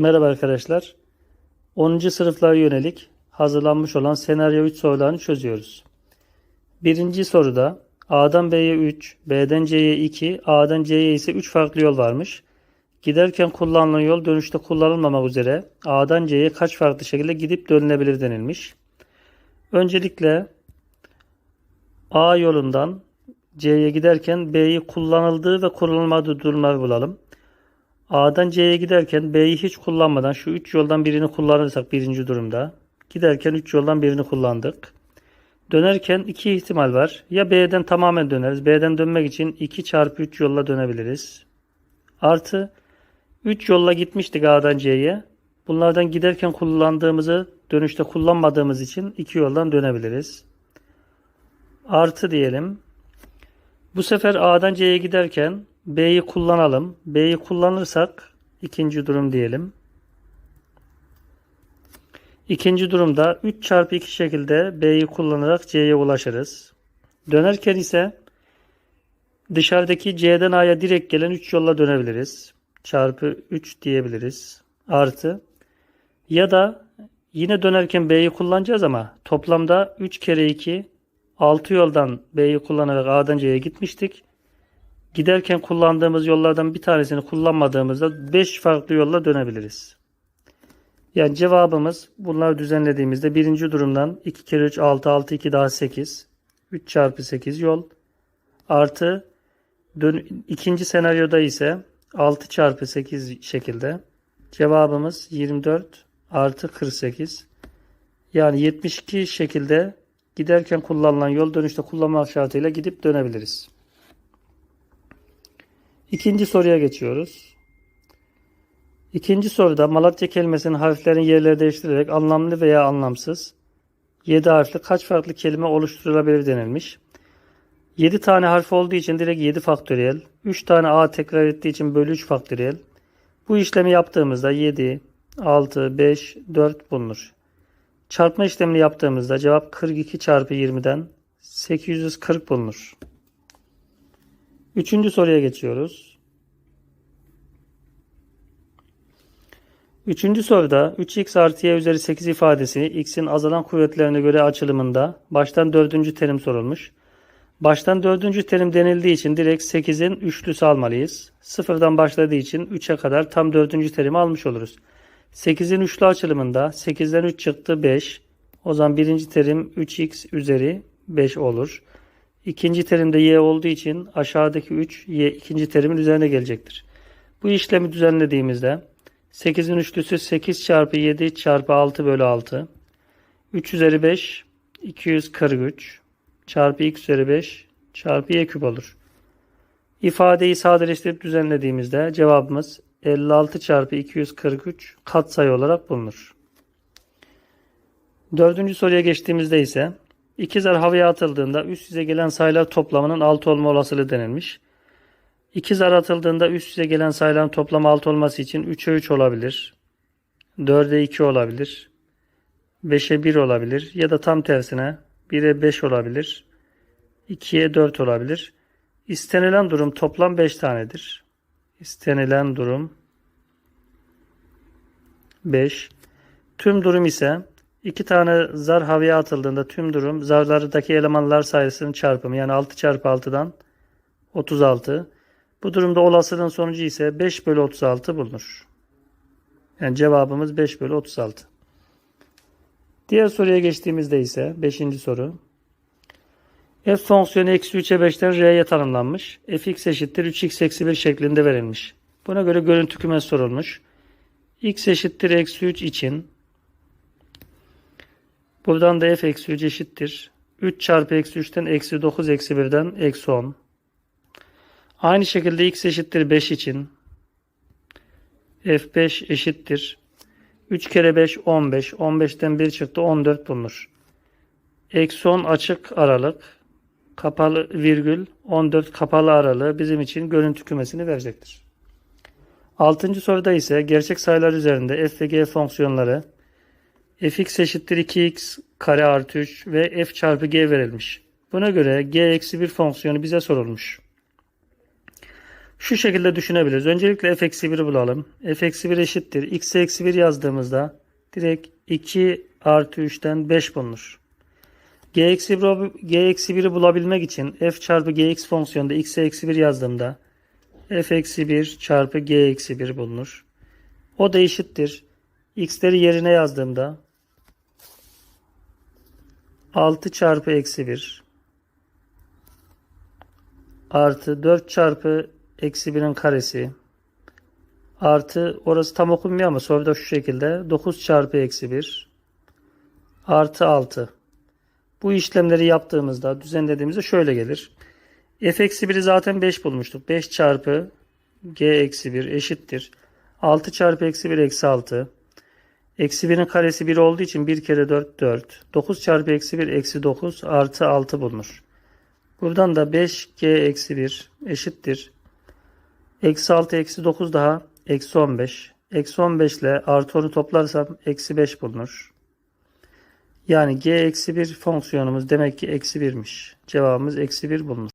Merhaba arkadaşlar. 10. sınıflara yönelik hazırlanmış olan senaryo 3 sorularını çözüyoruz. Birinci soruda A'dan B'ye 3, B'den C'ye 2, A'dan C'ye ise 3 farklı yol varmış. Giderken kullanılan yol dönüşte kullanılmamak üzere A'dan C'ye kaç farklı şekilde gidip dönülebilir denilmiş. Öncelikle A yolundan C'ye giderken B'yi kullanıldığı ve kullanılmadığı durumları bulalım. A'dan C'ye giderken B'yi hiç kullanmadan şu 3 yoldan birini kullanırsak birinci durumda. Giderken 3 yoldan birini kullandık. Dönerken iki ihtimal var. Ya B'den tamamen döneriz. B'den dönmek için 2 çarpı 3 yolla dönebiliriz. Artı 3 yolla gitmiştik A'dan C'ye. Bunlardan giderken kullandığımızı dönüşte kullanmadığımız için 2 yoldan dönebiliriz. Artı diyelim. Bu sefer A'dan C'ye giderken B'yi kullanalım. B'yi kullanırsak ikinci durum diyelim. İkinci durumda 3 çarpı 2 şekilde B'yi kullanarak C'ye ulaşırız. Dönerken ise dışarıdaki C'den A'ya direkt gelen 3 yolla dönebiliriz. Çarpı 3 diyebiliriz. Artı ya da yine dönerken B'yi kullanacağız ama toplamda 3 kere 2 6 yoldan B'yi kullanarak A'dan C'ye gitmiştik. Giderken kullandığımız yollardan bir tanesini kullanmadığımızda 5 farklı yolla dönebiliriz. Yani cevabımız bunları düzenlediğimizde birinci durumdan 2 kere 3 6 6 2 daha 8 3 çarpı 8 yol artı dön, ikinci senaryoda ise 6 çarpı 8 şekilde cevabımız 24 artı 48 yani 72 şekilde giderken kullanılan yol dönüşte kullanmak şartıyla gidip dönebiliriz. İkinci soruya geçiyoruz. İkinci soruda Malatya kelimesinin harflerin yerleri değiştirilerek anlamlı veya anlamsız 7 harfli kaç farklı kelime oluşturulabilir denilmiş. 7 tane harf olduğu için direkt 7 faktöriyel. 3 tane A tekrar ettiği için bölü 3 faktöriyel. Bu işlemi yaptığımızda 7, 6, 5, 4 bulunur. Çarpma işlemini yaptığımızda cevap 42 çarpı 20'den 840 bulunur. Üçüncü soruya geçiyoruz. Üçüncü soruda 3x artı y üzeri 8 ifadesi x'in azalan kuvvetlerine göre açılımında baştan dördüncü terim sorulmuş. Baştan dördüncü terim denildiği için direkt 8'in üçlüsü almalıyız. Sıfırdan başladığı için 3'e kadar tam dördüncü terimi almış oluruz. 8'in üçlü açılımında 8'den 3 çıktı 5. O zaman birinci terim 3x üzeri 5 olur. İkinci terimde y olduğu için aşağıdaki 3 y ikinci terimin üzerine gelecektir. Bu işlemi düzenlediğimizde 8'in üçlüsü 8 çarpı 7 çarpı 6 bölü 6. 3 üzeri 5 243 çarpı x üzeri 5 çarpı y küp olur. İfadeyi sadeleştirip düzenlediğimizde cevabımız 56 çarpı 243 katsayı olarak bulunur. Dördüncü soruya geçtiğimizde ise iki zar havaya atıldığında üst yüze gelen sayılar toplamının 6 olma olasılığı denilmiş. İki zar atıldığında üst yüze gelen sayıların toplamı 6 olması için 3'e 3 olabilir. 4'e 2 olabilir. 5'e 1 olabilir. Ya da tam tersine 1'e 5 olabilir. 2'ye 4 olabilir. İstenilen durum toplam 5 tanedir. İstenilen durum 5. Tüm durum ise iki tane zar havaya atıldığında tüm durum zarlardaki elemanlar sayısının çarpımı yani 6 çarpı 6'dan 36. Bu durumda olasılığın sonucu ise 5 bölü 36 bulunur. Yani cevabımız 5 bölü 36. Diğer soruya geçtiğimizde ise 5. soru. f fonksiyonu eksi 3'e 5'ten r'ye tanımlanmış. fx eşittir 3x eksi 1 şeklinde verilmiş. Buna göre görüntü kümesi sorulmuş. x eşittir eksi 3 için buradan da f eksi 3 eşittir. 3 çarpı eksi 3'ten eksi 9 eksi 1'den eksi 10. Aynı şekilde x eşittir 5 için f5 eşittir. 3 kere 5 15. 15'ten 1 çıktı 14 bulunur. Eksi 10 açık aralık kapalı virgül 14 kapalı aralığı bizim için görüntü kümesini verecektir. Altıncı soruda ise gerçek sayılar üzerinde f ve g fonksiyonları fx eşittir 2x kare artı 3 ve f çarpı g verilmiş. Buna göre g eksi 1 fonksiyonu bize sorulmuş. Şu şekilde düşünebiliriz. Öncelikle f eksi 1'i bulalım. f eksi 1 eşittir. x eksi 1 yazdığımızda direkt 2 artı 3'ten 5 bulunur. g eksi 1'i g eksi 1'i bulabilmek için f çarpı gx fonksiyonunda x eksi 1 yazdığımda f eksi 1 çarpı g eksi 1 bulunur. O da eşittir. x'leri yerine yazdığımda 6 çarpı eksi 1 artı 4 çarpı eksi 1'in karesi artı orası tam okunmuyor ama soruda şu şekilde 9 çarpı eksi 1 artı 6 bu işlemleri yaptığımızda düzenlediğimizde şöyle gelir. f eksi 1'i zaten 5 bulmuştuk. 5 çarpı g eksi 1 eşittir. 6 çarpı eksi 1 eksi 6 Eksi 1'in karesi 1 olduğu için 1 kere 4 4. 9 çarpı eksi 1 eksi 9 artı 6 bulunur. Buradan da 5g eksi 1 eşittir. Eksi 6 eksi 9 daha eksi 15. Eksi 15 ile artı 10'u toplarsam eksi 5 bulunur. Yani g eksi 1 fonksiyonumuz demek ki eksi 1'miş. Cevabımız eksi 1 bulunur.